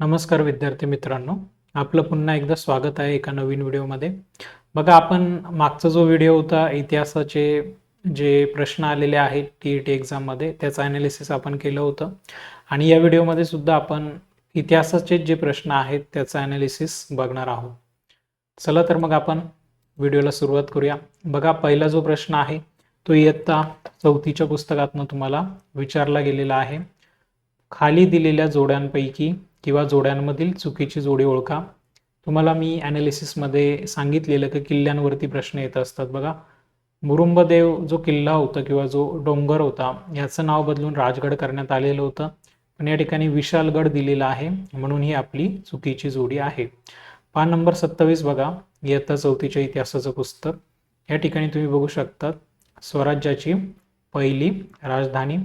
नमस्कार विद्यार्थी मित्रांनो. आपलं पुन्हा एकदा स्वागत आहे एका नवीन व्हिडिओमध्ये. बघा आपण मागचा जो व्हिडिओ होता इतिहासाचे जे प्रश्न आलेले आहेत टी ई टी एक्झाममध्ये त्याचं ॲनालिसिस आपण केलं होतं. आणि या व्हिडिओमध्ये सुद्धा आपण इतिहासाचे जे प्रश्न आहेत त्याचं ॲनालिसिस बघणार आहोत. चला तर मग आपण व्हिडिओला सुरुवात करूया. बघा पहिला जो प्रश्न आहे तो इयत्ता चौथीच्या पुस्तकातनं तुम्हाला विचारला गेलेला आहे. खाली दिलेल्या जोड्यांपैकी किंवा जोड्यांमधील चुकीची जोडी ओळखा. तुम्हाला मी ॲनालिसिसमध्ये सांगितलेलं की किल्ल्यांवरती प्रश्न येत असतात बघा. मुरुंबदेव जो किल्ला होता किंवा जो डोंगर होता याचं नाव बदलून राजगड करण्यात आलेलं होतं. पण या ठिकाणी विशालगड दिलेला आहे म्हणून ही आपली चुकीची जोडी आहे. पान नंबर सत्तावीस बघा इयत्ता चौथीच्या इतिहासाचं पुस्तक. या ठिकाणी तुम्ही बघू शकतात स्वराज्याची पहिली राजधानी.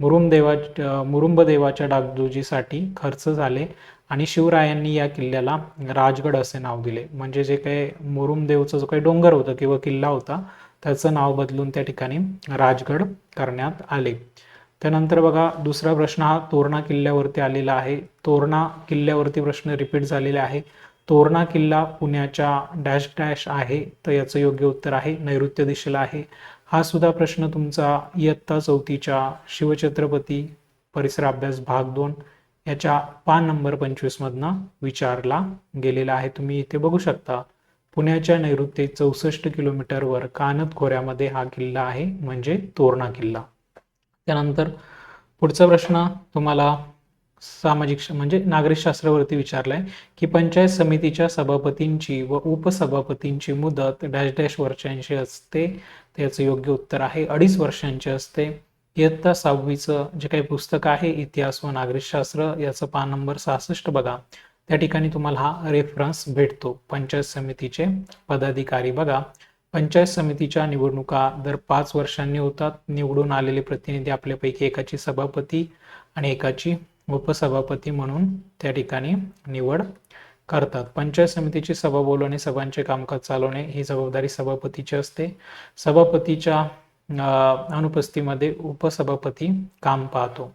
मुरुमदेवा मुरुंबदेवाच्या डागडुजीसाठी खर्च झाले आणि शिवरायांनी या किल्ल्याला राजगड असे नाव दिले. म्हणजे जे काही मुरुमदेवचा जो काही डोंगर होता किंवा किल्ला होता त्याचं नाव बदलून त्या ठिकाणी राजगड करण्यात आले. त्यानंतर बघा दुसरा प्रश्न हा तोरणा किल्ल्यावरती आलेला आहे. तोरणा किल्ल्यावरती प्रश्न रिपीट झालेला आहे. तोरणा किल्ला पुण्याच्या डॅश डॅश आहे तर याचं योग्य उत्तर आहे. नैऋत्य दिशेला आहे. हा सुद्धा प्रश्न तुमचा इयत्ता चौथीच्या शिवछत्रपती परिसर अभ्यास भाग दोन याच्या पान नंबर पंचवीसमधनं विचारला गेलेला आहे. तुम्ही इथे बघू शकता पुण्याच्या नैऋत्य चौसष्ट किलोमीटरवर कानत खोऱ्यामध्ये हा किल्ला आहे म्हणजे तोरणा किल्ला. त्यानंतर पुढचा प्रश्न तुम्हाला सामाजिक श- म्हणजे नागरिकशास्त्रावरती आहे की पंचायत समितीच्या सभापतींची व उपसभापतींची मुदत डॅश डॅश वर्षांची असते त्याचं योग्य उत्तर आहे अडीच वर्षांची असते. इयत्ता सहावीचं जे काही पुस्तक आहे इतिहास व नागरिकशास्त्र याचं पान नंबर सहासष्ट बघा. त्या ठिकाणी तुम्हाला हा रेफरन्स भेटतो. पंचायत समितीचे पदाधिकारी बघा. पंचायत समितीच्या निवडणुका दर पाच वर्षांनी होतात. निवडून आलेले प्रतिनिधी आपल्यापैकी एकाची सभापती आणि एकाची उपसभापती म्हणून त्या ठिकाणी निवड करतात. पंचायत समितीची सभा बोलवणे सभांचे कामकाज चालवणे ही जबाबदारी सभापतीची असते. सभापतीच्या अनुपस्थितीमध्ये उपसभापती काम पाहतो.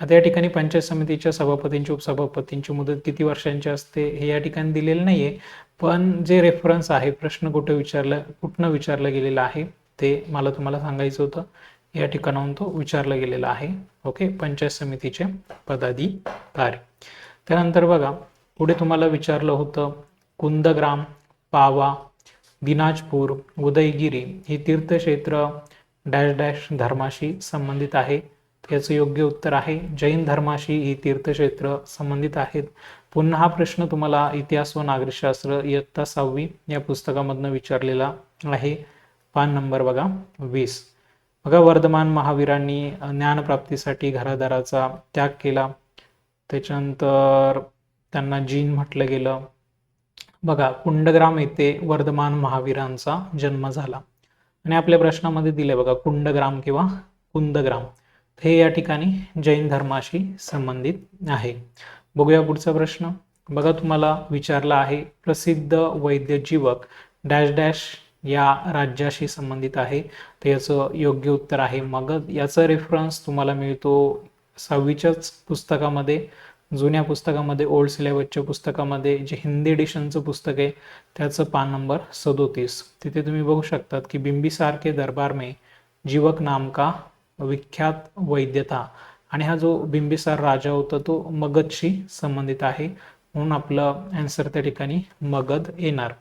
आता या ठिकाणी पंचायत समितीच्या सभापतींची उपसभापतींची मुदत किती वर्षांची असते हे या ठिकाणी दिलेलं नाही आहे पण जे रेफरन्स आहे प्रश्न कुठे विचारलं कुठनं विचारलं गेलेलं आहे ते मला तुम्हाला सांगायचं होतं. या ठिकाणाहून तो विचारला गेलेला आहे. ओके? पंचायत समितीचे पदाधिकारी. त्यानंतर बघा पुढे तुम्हाला विचारलं होतं कुंदग्राम पावा दिनाजपूर उदयगिरी ही तीर्थक्षेत्र डॅश डॅश धर्माशी संबंधित आहे. याचं योग्य उत्तर आहे. जैन धर्माशी ही तीर्थक्षेत्र संबंधित आहेत. पुन्हा हा प्रश्न तुम्हाला इतिहास व नागरिकशास्त्र इयत्ता सहावी या पुस्तकामधनं विचारलेला आहे. पान नंबर बघा वीस. बघा वर्धमान महावीरांनी ज्ञानप्राप्तीसाठी घरादाराचा त्याग केला. त्याच्यानंतर त्यांना जीन म्हटलं गेलं. बघा कुंडग्राम येथे वर्धमान महावीरांचा जन्म झाला. आणि आपल्या प्रश्नामध्ये दिले बघा कुंडग्राम किंवा कुंदग्राम. हे या ठिकाणी जैन धर्माशी संबंधित आहे. बघूया पुढचा प्रश्न. बघा तुम्हाला विचारला आहे प्रसिद्ध वैद्य जीवक डॅश डॅश या राज्याशी संबंधित आहे. तर याचं योग्य उत्तर आहे. मगध याचा रेफरन्स तुम्हाला मिळतो सहावीच्याच पुस्तकामध्ये जुन्या पुस्तकामध्ये ओल्ड सिलेबसच्या पुस्तकामध्ये जे हिंदी एडिशनचं पुस्तक आहे त्याचं पान नंबर सदोतीस. तिथे तुम्ही बघू शकतात की बिंबिसार के दरबार में जीवक नाम का विख्यात वैद्यता. आणि हा जो बिंबिसार राजा होता तो मगधशी संबंधित आहे. म्हणून आपलं अँसर त्या ठिकाणी मगध येणार.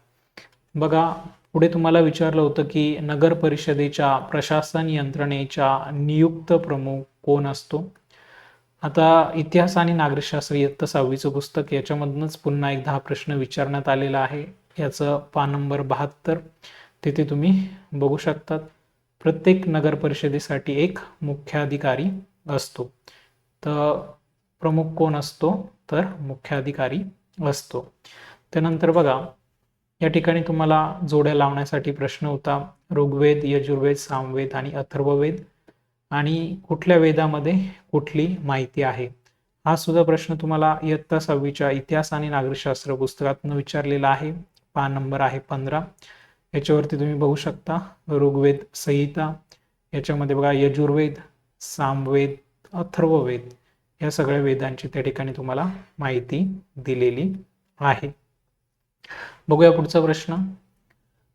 बघा पुढे तुम्हाला विचारलं होतं की नगर परिषदेच्या प्रशासन यंत्रणेच्या नियुक्त प्रमुख कोण असतो? आता इतिहास आणि नागरिकशास्त्र इयत्ता सहावीचं पुस्तक याच्यामधूनच पुन्हा एकदा हा प्रश्न विचारण्यात आलेला आहे. याचं पान नंबर बहात्तर. तिथे तुम्ही बघू शकतात. प्रत्येक नगर परिषदेसाठी एक मुख्याधिकारी असतो. तर प्रमुख कोण असतो? तर मुख्याधिकारी असतो. त्यानंतर बघा या ठिकाणी तुम्हाला जोड्या लावण्यासाठी प्रश्न होता ऋग्वेद यजुर्वेद सामवेद आणि अथर्ववेद. आणि कुठल्या वेदामध्ये कुठली माहिती आहे? हा सुद्धा प्रश्न तुम्हाला इयत्ता सहावीच्या इतिहास आणि नागरिकशास्त्र पुस्तकातून विचारलेला आहे. पान नंबर आहे पंधरा. याच्यावरती तुम्ही बघू शकता ऋग्वेद संहिता. याच्यामध्ये बघा यजुर्वेद सामवेद अथर्ववेद. या सगळ्या वेदांची त्या ठिकाणी तुम्हाला माहिती दिलेली आहे. बघूया पुढचा प्रश्न.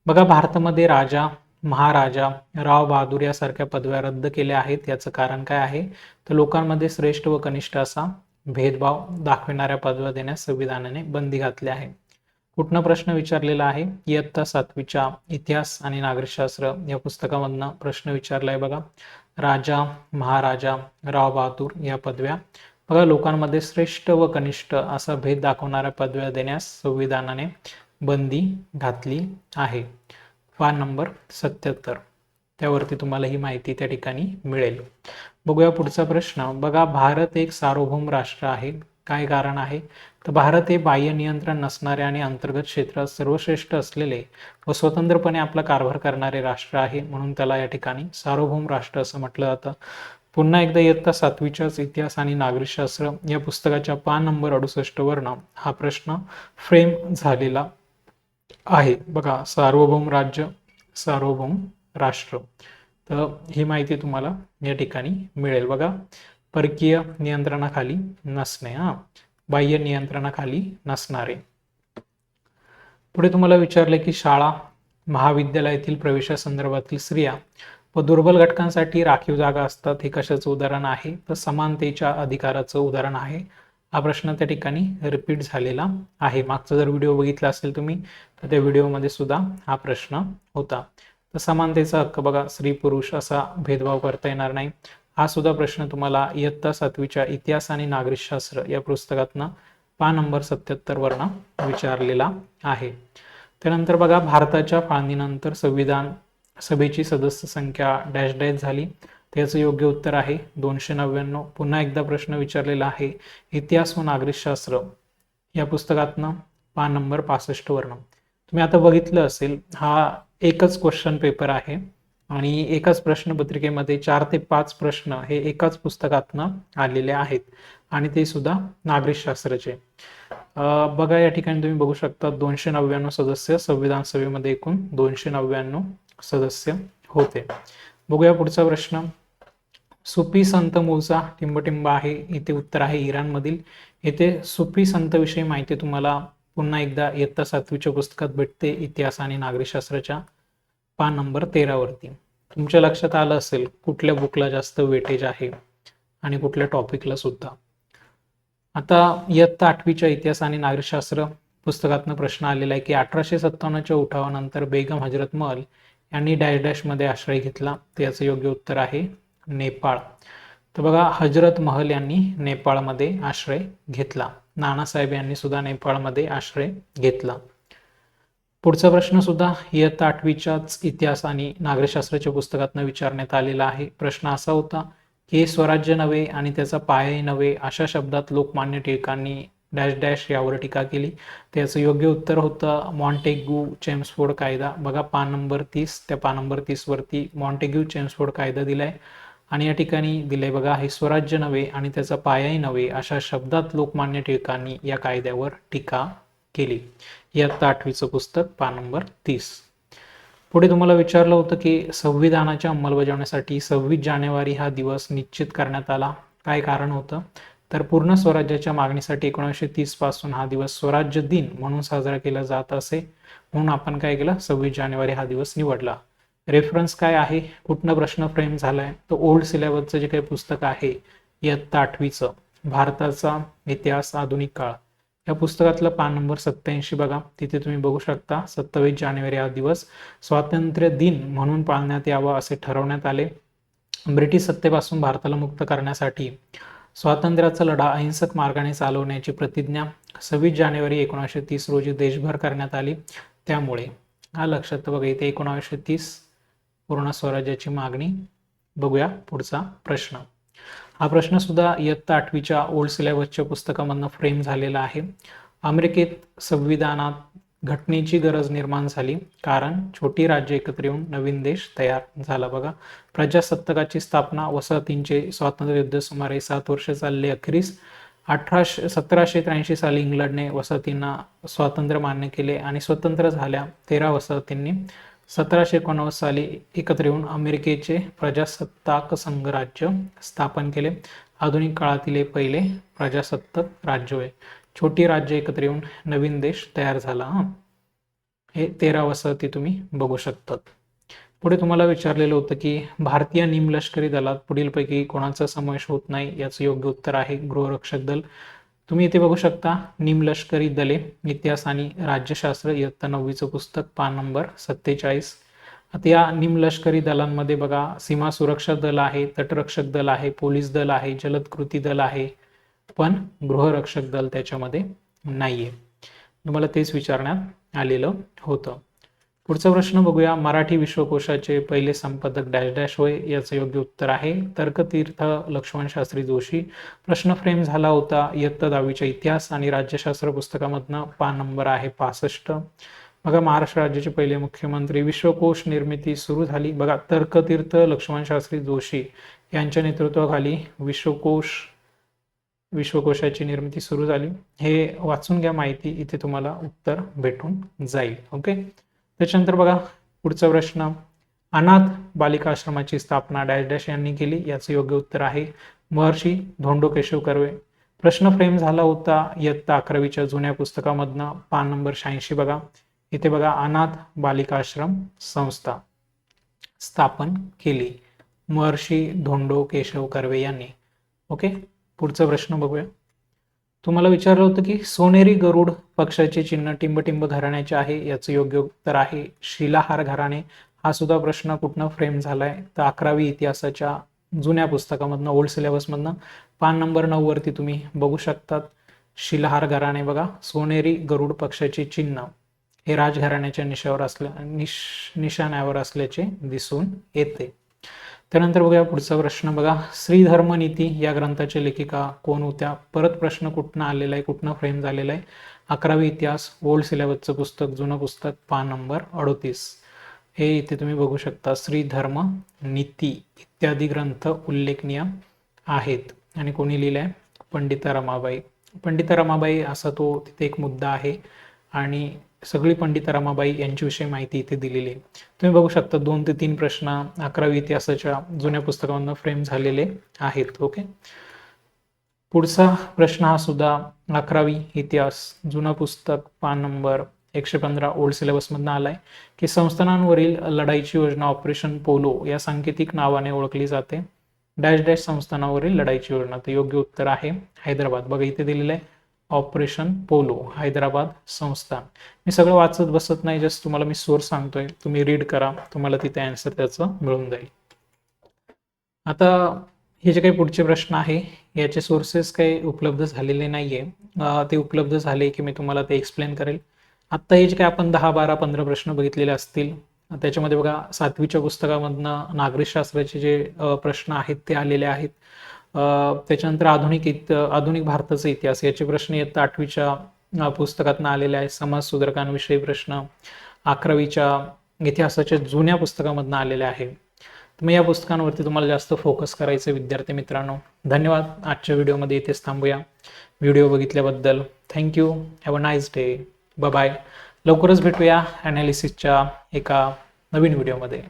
बघा भारतामध्ये राजा महाराजा राव बहादूर यासारख्या पदव्या रद्द केल्या आहेत. याचं कारण काय आहे? तर लोकांमध्ये श्रेष्ठ व कनिष्ठ असा भेदभाव दाखविणाऱ्या पदव्या देण्यास संविधानाने बंदी घातली आहे. कुठनं प्रश्न विचारलेला आहे? इयत्ता सातवीच्या इतिहास आणि नागरिकशास्त्र या पुस्तकामधनं प्रश्न विचारलाय बघा. राजा महाराजा राव बहादूर या पदव्या. बघा लोकांमध्ये श्रेष्ठ व कनिष्ठ असा भेद दाखवणाऱ्या पदव्या देण्यास संविधानाने बंदी घातली आहे. पान नंबर सत्याहत्तर. त्यावरती तुम्हाला ही माहिती त्या ठिकाणी मिळेल. बघूया पुढचा प्रश्न. बघा भारत एक सार्वभौम राष्ट्र आहे. काय कारण आहे? तर भारत हे बाह्य नियंत्रण नसणारे आणि अंतर्गत क्षेत्रात सर्वश्रेष्ठ असलेले व स्वतंत्रपणे आपला कारभार करणारे राष्ट्र आहे म्हणून त्याला या ठिकाणी सार्वभौम राष्ट्र असं म्हटलं जातं. पुन्हा एकदा इयत्ता सातवीच्याच इतिहास आणि नागरिकशास्त्र या पुस्तकाच्या पान नंबर अडुसष्ट वर्ण हा प्रश्न फ्रेम झालेला आहे. बघा सार्वभौम राज्य सार्वभौम राष्ट्र. तर ही माहिती तुम्हाला या ठिकाणी मिळेल. बघा परकीय नियंत्रणाखाली नसणे हा. बाह्य नियंत्रणाखाली नसणारे. पुढे तुम्हाला विचारले की शाळा महाविद्यालयातील प्रवेशासंदर्भातील स्त्रिया व दुर्बल घटकांसाठी राखीव जागा असतात हे कशाचं उदाहरण आहे? तर समानतेच्या अधिकाराचं उदाहरण आहे. हा प्रश्न त्या ठिकाणी रिपीट झालेला आहे. मागचा जर व्हिडिओ बघितला असेल तुम्ही तर त्या व्हिडिओमध्ये सुद्धा हा प्रश्न होता. तर समानतेचा हक्क बघा स्त्री पुरुष असा भेदभाव करता येणार नाही. हा सुद्धा प्रश्न तुम्हाला इयत्ता सातवीच्या इतिहास आणि नागरिकशास्त्र या पुस्तकातनं पा नंबर सत्याहत्तर वर्ण विचारलेला आहे. त्यानंतर बघा भारताच्या फाळणीनंतर संविधान सभेची सदस्य संख्या डॅश डॅश झाली. त्याचं योग्य उत्तर आहे. दोनशे नव्याण्णव. पुन्हा एकदा प्रश्न विचारलेला आहे. इतिहास व नागरिकशास्त्र. या पुस्तकातनं पान नंबर पासष्ट वर्ण. तुम्ही आता बघितलं असेल हा एकच क्वेश्चन पेपर आहे. आणि एकाच प्रश्नपत्रिकेमध्ये चार ते पाच प्रश्न हे एकाच पुस्तकातनं आलेले आहेत. आणि ते सुद्धा नागरिकशास्त्राचे. बघा या ठिकाणी तुम्ही बघू शकता दोनशे नव्याण्णव सदस्य संविधान सभेमध्ये एकूण दोनशे नव्याण्णव सदस्य होते. बघूया पुढचा प्रश्न. सुफी संत मूळचा टिंबटिंब आहे इथे उत्तर आहे इराणमधील. येथे सुफी संतविषयी माहिती तुम्हाला पुन्हा एकदा इयत्ता सातवीच्या पुस्तकात भेटते इतिहास आणि नागरिकशास्त्राच्या पान नंबर तेरावरती तुमच्या लक्षात आलं असेल कुठल्या बुकला जास्त वेटेज आहे आणि कुठल्या टॉपिकला सुद्धा. आता इयत्ता आठवीच्या इतिहास आणि नागरिकशास्त्र पुस्तकातनं प्रश्न आलेला आहे की अठराशे सत्तावन्नच्या उठावानंतर बेगम हजरत महल यांनी डॅश डॅशमध्ये आश्रय घेतला त्याचं योग्य उत्तर आहे नेपाळ. तर बघा हजरत महल यांनी नेपाळमध्ये आश्रय घेतला. नानासाहेब यांनी सुद्धा नेपाळमध्ये आश्रय घेतला. पुढचा प्रश्न सुद्धा इयत्ता आठवीच्याच इतिहास आणि नागरिकशास्त्राच्या पुस्तकातनं विचारण्यात आलेला आहे. प्रश्न असा होता की स्वराज्य नव्हे आणि त्याचा पायाही नव्हे अशा शब्दात लोकमान्य टिळकांनी डॅश डॅश यावर टीका केली. त्याचं योग्य उत्तर होतं मॉन्टेग्यू चेम्सफोर्ड कायदा. बघा पान नंबर तीस त्या पान नंबर तीसवरती मॉन्टेग्यू चेम्सफोर्ड कायदा दिलाय. आणि या ठिकाणी दिले बघा हे स्वराज्य नव्हे आणि त्याचा पायाही नव्हे अशा शब्दात लोकमान्य टिळकांनी या कायद्यावर टीका केली. इयत्ता आठवीचं पुस्तक पान नंबर तीस. पुढे तुम्हाला विचारलं होतं की संविधानाच्या अंमलबजावणीसाठी सव्वीस जानेवारी हा दिवस निश्चित करण्यात आला. काय कारण होतं? तर पूर्ण स्वराज्याच्या मागणीसाठी एकोणीसशे तीसपासून हा दिवस स्वराज्य दिन म्हणून साजरा केला जात असे. म्हणून आपण काय केलं? सव्वीस जानेवारी हा दिवस निवडला. रेफरन्स काय आहे? कुठनं प्रश्न फ्रेम झालाय? तर ओल्ड सिलेबसचं जे काही पुस्तक आहे इयत्ता आठवीचं भारताचा इतिहास आधुनिक काळ. या पुस्तकातलं पान नंबर सत्याऐंशी बघा. तिथे तुम्ही बघू शकता सत्तावीस जानेवारी हा दिवस स्वातंत्र्य दिन म्हणून पाळण्यात यावा असे ठरवण्यात आले. ब्रिटिश सत्तेपासून भारताला मुक्त करण्यासाठी स्वातंत्र्याचा लढा अहिंसक मार्गाने चालवण्याची प्रतिज्ञा सव्वीस जानेवारी एकोणीसशे तीस रोजी देशभर करण्यात आली. त्यामुळे हा लक्षात बघा इथे एकोणावीसशे तीस पूर्ण स्वराज्याची मागणी? बघूया पुढचा प्रश्न. हा प्रश्न सुद्धा इयत्ता आठवीच्या ओल्ड सिलेबसच्या पुस्तकामधनं फ्रेम झालेला आहे. अमेरिकेत संविधानात घटनेची गरज निर्माण झाली कारण छोटी राज्य एकत्र येऊन नवीन देश तयार झाला. बघा प्रजासत्ताकाची स्थापना वसाहतींचे स्वातंत्र्य युद्ध सुमारे सात वर्ष चालले. अखेरीस अठराशे सतराशे त्र्याऐंशी साली इंग्लंडने वसाहतींना स्वातंत्र्य मान्य केले आणि स्वतंत्र झाल्या. तेरा वसाहतींनी सतराशे एकोणनव्वद साली एकत्र येऊन अमेरिकेचे प्रजासत्ताक संघराज्य स्थापन केले. आधुनिक काळातील हे पहिले प्रजासत्ताक राज्य होय. छोटी राज्य एकत्र येऊन नवीन देश तयार झाला. हा. हे तेरा वसाहती तुम्ही बघू शकतात. पुढे तुम्हाला विचारलेलं होतं की भारतीय निमलष्करी दलात पुढीलपैकी कोणाचा समावेश होत नाही याचं योग्य उत्तर आहे गृहरक्षक दल. तुम्ही इथे बघू शकता निमलष्करी दले इतिहास आणि राज्यशास्त्र इयत्ता नववीचं पुस्तक पान नंबर सत्तेचाळीस. आता या निमलष्करी दलांमध्ये बघा सीमा सुरक्षा दल आहे तटरक्षक दल आहे पोलीस दल आहे जलद कृती दल आहे पण गृहरक्षक दल त्याच्यामध्ये नाहीये. तुम्हाला तेच विचारण्यात आलेलं होतं. पुढचा प्रश्न बघूया. मराठी विश्वकोशाचे पहिले संपादक डॅश डॅश होय याचं योग्य उत्तर आहे. तर्कतीर्थ लक्ष्मण शास्त्री जोशी. प्रश्न फ्रेम झाला होता इयत्ता दहावीच्या इतिहास आणि राज्यशास्त्र पुस्तकामधनं. पान नंबर आहे पासष्ट. बघा महाराष्ट्र राज्याचे पहिले मुख्यमंत्री. विश्वकोश निर्मिती सुरू झाली. बघा तर्कतीर्थ लक्ष्मण शास्त्री जोशी यांच्या नेतृत्वाखाली विश्वकोश विश्वकोशाची निर्मिती सुरू झाली. हे वाचून घ्या माहिती. इथे तुम्हाला उत्तर भेटून जाईल. ओके? त्याच्यानंतर बघा पुढचा प्रश्न. अनाथ बालिका आश्रमाची स्थापना डॅश डॅश यांनी केली याचं योग्य उत्तर आहे महर्षी धोंडो केशव कर्वे. प्रश्न फ्रेम झाला होता इयत्ता अकरावीच्या जुन्या पुस्तकामधनं पान नंबर शहाऐंशी बघा. इथे बघा अनाथ बालिकाश्रम संस्था स्थापन केली महर्षी धोंडो केशव कर्वे यांनी. ओके? पुढचा प्रश्न बघूया. तुम्हाला विचारलं होतं की सोनेरी गरुड पक्षाचे चिन्ह टिंबटिंब घराण्याचे आहे याचं योग्य उत्तर आहे. शिलाहार घराणे हा सुद्धा प्रश्न कुठनं फ्रेम झालाय? तर अकरावी इतिहासाच्या जुन्या पुस्तकामधनं ओल्ड सिलेबसमधनं पान नंबर नऊ वरती तुम्ही बघू शकतात. शिलाहार घराणे बघा सोनेरी गरुड पक्षाचे चिन्ह. हे राजघराण्याच्या निशावर असल्या निश निशाण्यावर असल्याचे दिसून येते. त्यानंतर बघूया पुढचा प्रश्न. बघा श्रीधर्मनीती या ग्रंथाच्या लेखिका कोण होत्या? परत प्रश्न कुठनं आलेला आहे कुठनं फ्रेम झालेला आहे? अकरावी इतिहास ओल्ड सिलेबसचं पुस्तक जुनं पुस्तक पान नंबर अडोतीस. हे इथे तुम्ही बघू शकता. श्रीधर्म नीती इत्यादी ग्रंथ उल्लेखनीय आहेत. आणि कोणी लिहिलंय? पंडिता रमाबाई. पंडिता रमाबाई असा तो तिथे एक मुद्दा आहे. आणि सगळी पंडित रमाबाई यांच्याविषयी माहिती इथे दिलेली आहे. तुम्ही बघू शकता दोन ते तीन प्रश्न अकरावी इतिहासाच्या जुन्या पुस्तकांना फ्रेम झालेले आहेत ओके? पुढचा प्रश्न हा सुद्धा अकरावी इतिहास जुना पुस्तक पान नंबर एकशे पंधरा ओल्ड सिलेबसमधनं आलाय. की संस्थानांवरील लढाईची योजना ऑपरेशन पोलो या सांकेतिक नावाने ओळखली जाते. डॅश डॅश संस्थानावरील लढाईची योजना तर योग्य उत्तर आहे. हैदराबाद बघा इथे दिलेलं आहे. ऑपरेशन पोलो हैदराबाद संस्थान मी सगळं वाचत बसत नाही जस्ट तुम्हाला मी सोर्स सांगतोय. तुम्ही रीड करा तुम्हाला तिथे अँसर त्याचं मिळून जाईल. आता हे जे काही पुढचे प्रश्न आहे याचे सोर्सेस काही उपलब्ध झालेले नाहीये. ते उपलब्ध झाले की मी तुम्हाला ते एक्सप्लेन करेल. आत्ता हे जे काही आपण दहा बारा पंधरा प्रश्न बघितलेले असतील त्याच्यामध्ये बघा सातवीच्या पुस्तकामधनं नागरिकशास्त्राचे जे प्रश्न आहेत ते आलेले आहेत. त्याच्यानंतर आधुनिक इत आधुनिक भारताचा इतिहास याचे प्रश्न इयत्ता आठवीच्या पुस्तकातनं आलेले आहे समाज सुधारकांविषयी प्रश्न अकरावीच्या इतिहासाच्या जुन्या पुस्तकामधनं आलेले आहे. तर मग या पुस्तकांवरती तुम्हाला जास्त फोकस करायचं विद्यार्थी मित्रांनो. धन्यवाद. आजच्या व्हिडिओमध्ये इथेच थांबूया. Video बघितल्याबद्दल thank you have a nice day bye लवकरच भेटूया ॲनालिसिसच्या एका नवीन व्हिडिओमध्ये.